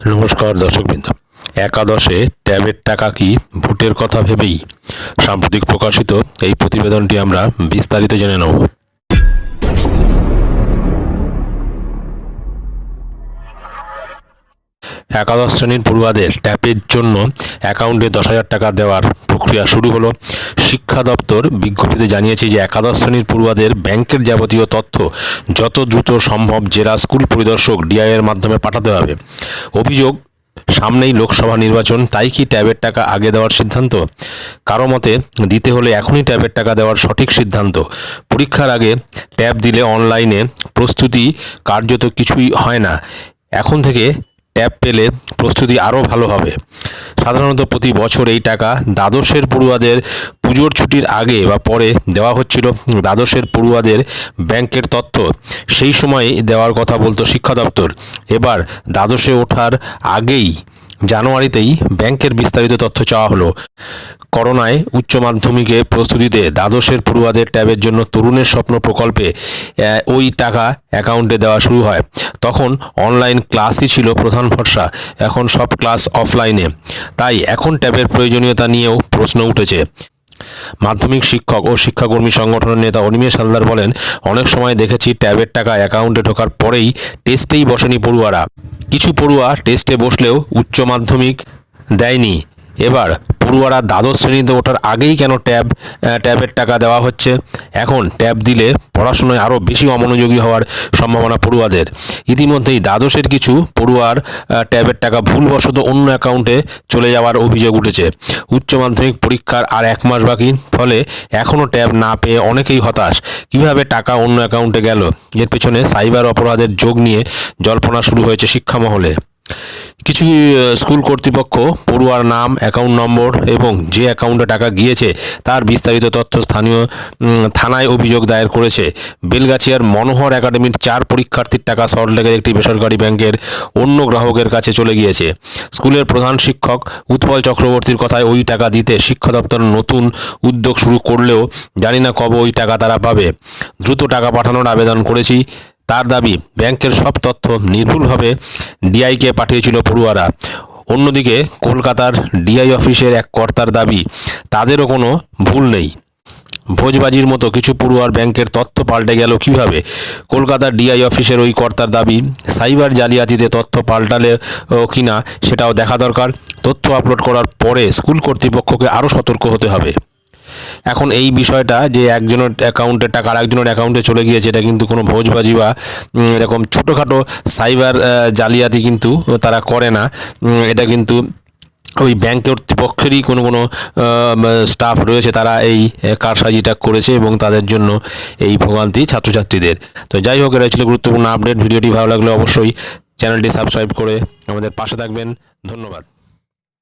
নমস্কার দর্শকবৃন্দ। একাদশে ট্যাবের টাকা কি ভোটের কথা ভেবেই? সাম্প্রতিক প্রকাশিত এই প্রতিবেদনটি আমরা বিস্তারিত জেনে নেব। একাদশ শ্রেণির পড়ুয়াদের ট্যাপের জন্য অ্যাকাউন্টে দশ হাজার টাকা দেওয়ার প্রক্রিয়া শুরু হলো। শিক্ষা দপ্তর বিজ্ঞপ্তিতে জানিয়েছে যে একাদশ শ্রেণির পড়ুয়াদের ব্যাংকের যাবতীয় তথ্য যত দ্রুত সম্ভব জেলা স্কুল পরিদর্শক ডিআইয়ের মাধ্যমে পাঠাতে হবে। অভিযোগ, সামনেই লোকসভা নির্বাচন, তাই কি ট্যাবের টাকা আগে দেওয়ার সিদ্ধান্ত? কারও মতে, দিতে হলে এখনই ট্যাবের টাকা দেওয়ার সঠিক সিদ্ধান্ত। পরীক্ষার আগে ট্যাব দিলে অনলাইনে প্রস্তুতি কার্যত কিছুই হয় না। এখন থেকে ট্যাব পেলে প্রস্তুতি আরও ভালো হবে। সাধারণত প্রতি বছর এই টাকা দ্বাদশের পড়ুয়াদের পুজোর ছুটির আগে বা পরে দেওয়া হচ্ছিল। দ্বাদশের পড়ুয়াদের ব্যাংকের তথ্য, সেই সময় দেওয়ার কথা বলতো শিক্ষা দপ্তর। এবার দ্বাদশে ওঠার আগেই জানুয়ারিতেই ব্যাংকের বিস্তারিত তথ্য চাওয়া হলো। করোনায় উচ্চ মাধ্যমিকে প্রস্তুতিতে দ্বাদশের পড়ুয়াদের ট্যাবের জন্য তরুণের স্বপ্ন প্রকল্পে ওই টাকা অ্যাকাউন্টে দেওয়া শুরু হয়। তখন অনলাইন ক্লাসই ছিল প্রধান ভরসা, এখন সব ক্লাস অফলাইনে। তাই এখন ট্যাবের প্রয়োজনীয়তা নিয়েও প্রশ্ন উঠেছে। মাধ্যমিক শিক্ষক ও শিক্ষাকর্মী সংগঠনের নেতা অনিমেষ হালদার বলেন, অনেক সময় দেখেছি ট্যাবের টাকা অ্যাকাউন্টে ঢোকার পরেই টেস্টেই বসেনি পড়ুয়ারা। কিছু পড়ুয়া টেস্টে বসলেও উচ্চ মাধ্যমিক দেয়নি। এবার পড়ুয়ারা দ্বাদশ শ্রেণীতে ওঠার আগেই কেন ট্যাব ট্যাবের টাকা দেওয়া হচ্ছে? এখন ট্যাব দিলে পড়াশোনায় আরও বেশি অমনোযোগী হওয়ার সম্ভাবনা পড়ুয়াদের। ইতিমধ্যেই দ্বাদশের কিছু পড়ুয়ার ট্যাবের টাকা ভুলবশত অন্য অ্যাকাউন্টে চলে যাওয়ার অভিযোগ উঠেছে। উচ্চ মাধ্যমিক পরীক্ষার আর এক মাস বাকি, ফলে এখনও ট্যাব না পেয়ে অনেকেই হতাশ। কীভাবে টাকা অন্য অ্যাকাউন্টে গেল? এর পেছনে সাইবার অপরাধের যোগ নিয়ে জল্পনা শুরু হয়েছে শিক্ষা মহলে কিছু স্কুল কর্তৃপক্ষ, পড়ুয়ার নাম অ্যাকাউন্ট নম্বর এবং যে অ্যাকাউন্টে টাকা গিয়েছে তার বিস্তারিত তথ্য স্থানীয় থানায় অভিযোগ দায়ের করেছে। বেলগাছিয়ার মনোহর একাডেমির চার পরীক্ষার্থীর টাকা সল্টলেকের একটি বেসরকারি ব্যাংকের অন্য গ্রাহকের কাছে চলে গিয়েছে। স্কুলের প্রধান শিক্ষক উৎপল চক্রবর্তীর কথায় ওই টাকা দিতে শিক্ষা দপ্তর নতুন উদ্যোগ শুরু করলেও জানি না কবে ওই টাকা তারা পাবে। দ্রুত টাকা পাঠানোর আবেদন করেছি। তার দাবি, ব্যাংকের সব তথ্য নির্ভুলভাবে ডিআইকে পাঠিয়েছিল পড়ুয়ারা। অন্যদিকে, কলকাতার ডিআই অফিসের এক কর্তার দাবি, তাদেরও কোনো ভুল নেই। ভোজবাজির মতো কিছু পড়ুয়ার ব্যাংকের তথ্য পাল্টে গেল কীভাবে? কলকাতার ডিআই অফিসের ওই কর্তার দাবি, সাইবার জালিয়াতিতে তথ্য পাল্টালে কিনা সেটাও দেখা দরকার। তথ্য আপলোড করার পরে স্কুল কর্তৃপক্ষকে আরও সতর্ক হতে হবে। এখন এই বিষয়টা যে একজনের অ্যাকাউন্টে টাকা আরেকজনের অ্যাকাউন্টে চলে গিয়েছে, এটা কিন্তু কোনো ভোজবাজি বা এরকম ছোটোখাটো সাইবার জালিয়াতি কিন্তু তারা করে না। এটা কিন্তু ওই ব্যাংক কর্তৃপক্ষেরই কোনো কোনো স্টাফ রয়েছে তারা এই কারসাজিটা করেছে এবং তাদের জন্য এই ভোগান্তি ছাত্রছাত্রীদের। তো যাই হোক এটা ছিল গুরুত্বপূর্ণ আপডেট ভিডিওটি ভালো লাগলে অবশ্যই চ্যানেলটি সাবস্ক্রাইব করে আমাদের পাশে থাকবেন। ধন্যবাদ।